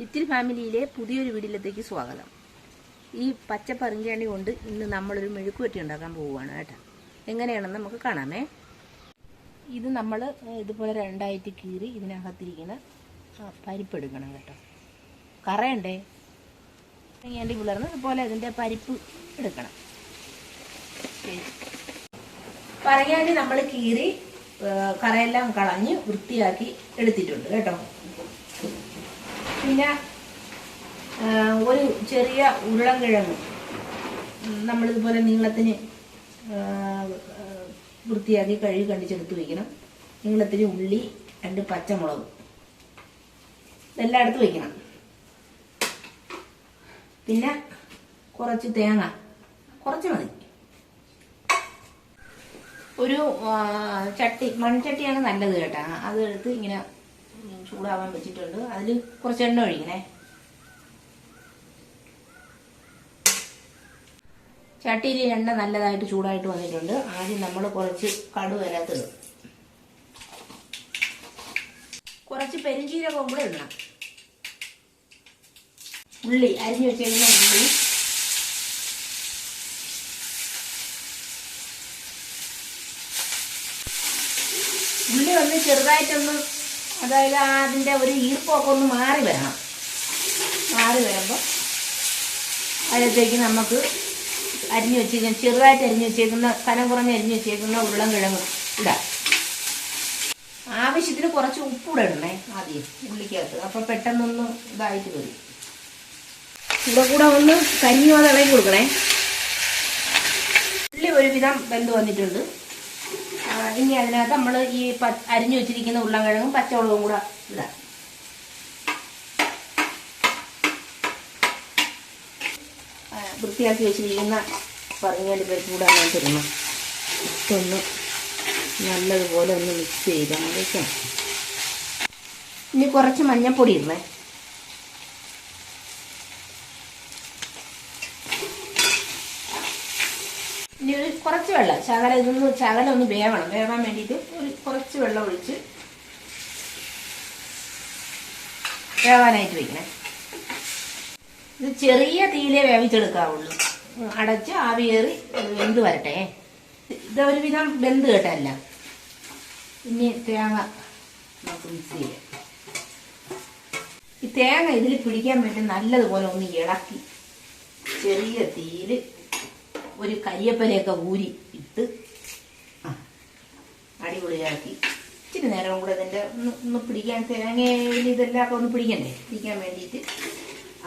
Little ഫാമിലിയിലെ പുതിയൊരു വീടിലത്തേക്ക് സ്വാഗതം. ഈ പച്ച പറിഞ്ചാണി കൊണ്ട് ഇന്ന് നമ്മളൊരു മെഴുക്കുവറ്റി ഉണ്ടാക്കാൻ പോവുകയാണ് കേട്ടോ. എങ്ങനെയാണെന്ന് നമുക്ക് കാണാമേ. ഇത് നമ്മൾ ഇതുപോലെ രണ്ടായിട്ട് കീറി ഇതിനകത്തിരിക്കുന്ന പരിപ്പ് എടുക്കണം കേട്ടോ. കറയണ്ടേ? വേണ്ടി പുലർന്ന് ഇതുപോലെ ഇതിന്റെ പരിപ്പ് എടുക്കണം. പറയാണ്ടി നമ്മൾ കീറി കറയെല്ലാം കളഞ്ഞ് വൃത്തിയാക്കി എടുത്തിട്ടുണ്ട് കേട്ടോ. പിന്നെ ഒരു ചെറിയ ഉരുളൻകിഴങ്ങ്. ഉം, നമ്മളിതുപോലെ നീളത്തിന് വൃത്തിയാക്കി കഴുകി കണ്ടിച്ചെടുത്ത് വയ്ക്കണം നീളത്തിന് ഉള്ളി രണ്ട് പച്ചമുളക്. ഇതെല്ലാം എടുത്ത് വയ്ക്കണം പിന്നെ കുറച്ച് തേങ്ങ. കുറച്ച് മതി. ഒരു ചട്ടി മൺചട്ടിയാണ് നല്ലത് കേട്ടാ. അത് എടുത്ത് ഇങ്ങനെ ചൂടാവാൻ വെച്ചിട്ടുണ്ട് അതിൽ കുറച്ച് എണ്ണ ഒഴിക്കണേ. ചട്ടിയിൽ എണ്ണ നല്ലതായിട്ട് ചൂടായിട്ട് വന്നിട്ടുണ്ട്. ആദ്യം നമ്മൾ കുറച്ച് കടുക് അതിനകത്ത് കുറച്ച് പെരിഞ്ചീരകവും കൂടെ ഇടണം. ഉള്ളി അരിഞ്ഞു വെച്ചിരുന്ന ഉള്ളി. ഉള്ളി ഒന്ന് ചെറുതായിട്ടൊന്ന് അതായത് അതിന്റെ ഒരു ഈർപ്പമൊക്കെ ഒന്ന് മാറി വരണം. മാറി വരുമ്പോൾ അതിനകത്തേക്ക് നമുക്ക് അരിഞ്ഞു വെച്ചിരിക്കുന്ന ചെറുതായിട്ട് അരിഞ്ഞു വെച്ചേക്കുന്ന കനം കുറഞ്ഞ് അരിഞ്ഞു വെച്ചേക്കുന്ന ഉരുളൻ കിഴങ്ങ് ഇടാം. ആവശ്യത്തിന് കുറച്ച് ഉപ്പൂടെ ഇടണേ ആദ്യം ഉള്ളിക്കകത്ത്. അപ്പോൾ പെട്ടെന്നൊന്ന് ഇതായിട്ട് വരും. ഇവിടെ കൂടെ ഒന്ന് കരിഞ്ഞു അത് ഇളകി കൊടുക്കണേ. ഉള്ളി ഒരുവിധം വെന്ത് വന്നിട്ടുണ്ട്. ഇനി അതിനകത്ത് നമ്മൾ ഈ അരിഞ്ഞു വെച്ചിരിക്കുന്ന ഉരുളൻകിഴങ്ങും പച്ചമുളകും കൂടെ ഇടാം. വൃത്തിയാക്കി വെച്ചിരിക്കുന്ന പറഞ്ഞാൽ കൂടെ അങ്ങനെ തരുന്ന ഇട്ടൊന്ന് നല്ലതുപോലെ ഒന്ന് മിക്സ് ചെയ്താൽ മതി ഇനി കുറച്ച് മഞ്ഞൾപ്പൊടി ഇടണേ. ഇനി ഒരു കുറച്ച് വെള്ളം. ശകല ഇതൊന്ന് ശകല ഒന്ന് വേവണം. വേവാൻ വേണ്ടിയിട്ട് ഒരു കുറച്ച് വെള്ളം ഒഴിച്ച് വേവാനായിട്ട് വെക്കണേ. ഇത് ചെറിയ തീയിലേ വേവിച്ചെടുക്കാവുള്ളൂ. അടച്ച് ആവിയേറി വെന്ത് വരട്ടെ. ഇത് ഒരുവിധം വെന്ത് കേട്ടല്ല ഇനി തേങ്ങ നമുക്ക് മിക്സ് ചെയ്യാം. ഈ തേങ്ങ ഇതിൽ പിടിക്കാൻ വേണ്ടി നല്ലതുപോലെ ഒന്ന് ഇളക്കി ചെറിയ തീയിൽ ഒരു കരിയപ്പലയൊക്കെ ഊരി ഇട്ട് ആ, അടിപൊളിയാക്കി. ഇച്ചിരി നേരം കൂടെ ഇതിന്റെ ഒന്ന് ഒന്ന് പിടിക്കാൻ തേങ്ങയിൽ ഇതെല്ലാം ഒന്ന് പിടിക്കണ്ടേ? പിടിക്കാൻ വേണ്ടിയിട്ട്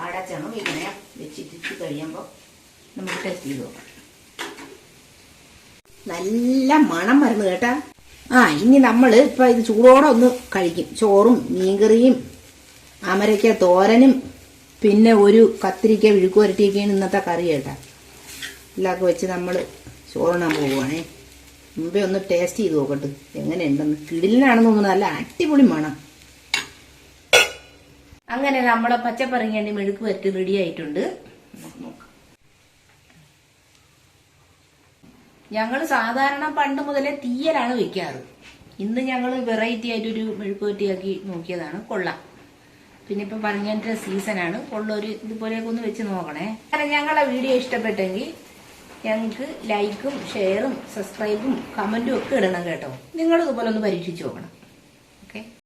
ആടച്ചണം വെക്കണേ. വെച്ചിട്ട് കഴിയുമ്പോൾ നമുക്ക് ടെസ്റ്റ് ചെയ്ത് നോക്കാം. നല്ല മണം വരുന്നു കേട്ടാ. ആ ഇനി നമ്മൾ ഇപ്പം ഇത് ചൂടോടെ ഒന്ന് കഴിക്കും. ചോറും മീൻകറിയും അമരയ്ക്ക തോരനും പിന്നെ ഒരു കത്തിരിക്ക വിഴുക്കുവരട്ടിയൊക്കെയാണ് ഇന്നത്തെ കറി കേട്ടാ. എല്ലാവർക്കും വെച്ച് നമ്മൾ ചോറിനാൻ പോവുകയാണേ മുമ്പേ ഒന്ന് ടേസ്റ്റ് ചെയ്ത് നോക്കട്ടെ. എങ്ങനെയുണ്ടെന്ന്. കിടിലിനാണെന്ന് തോന്നുന്നു നല്ല അടിപൊളി മണം. അങ്ങനെ നമ്മളെ പച്ചപ്പറങ്ങേണ്ടി മെഴുക്ക് വരട്ടി റെഡി ആയിട്ടുണ്ട്. ഞങ്ങൾ സാധാരണ പണ്ട് മുതലേ തീയലാണ് വെക്കാറ്. ഇന്ന് ഞങ്ങൾ വെറൈറ്റി ആയിട്ടൊരു മെഴുക്ക് മെഴുക്കുവരട്ടിയാക്കി നോക്കിയതാണ്. കൊള്ളാം. പിന്നെ ഇപ്പം സീസൺ സീസണാണ് ഉള്ളൊരു ഇതുപോലെയൊക്കെ ഒന്ന് വെച്ച് നോക്കണേ. അങ്ങനെ ഞങ്ങളെ വീഡിയോ ഇഷ്ടപ്പെട്ടെങ്കിൽ ഞങ്ങൾക്ക് ലൈക്കും ഷെയറും സബ്സ്ക്രൈബും കമന്റും ഒക്കെ ഇടണം കേട്ടോ. നിങ്ങളിതുപോലെ ഒന്ന് പരീക്ഷിച്ച് നോക്കണം.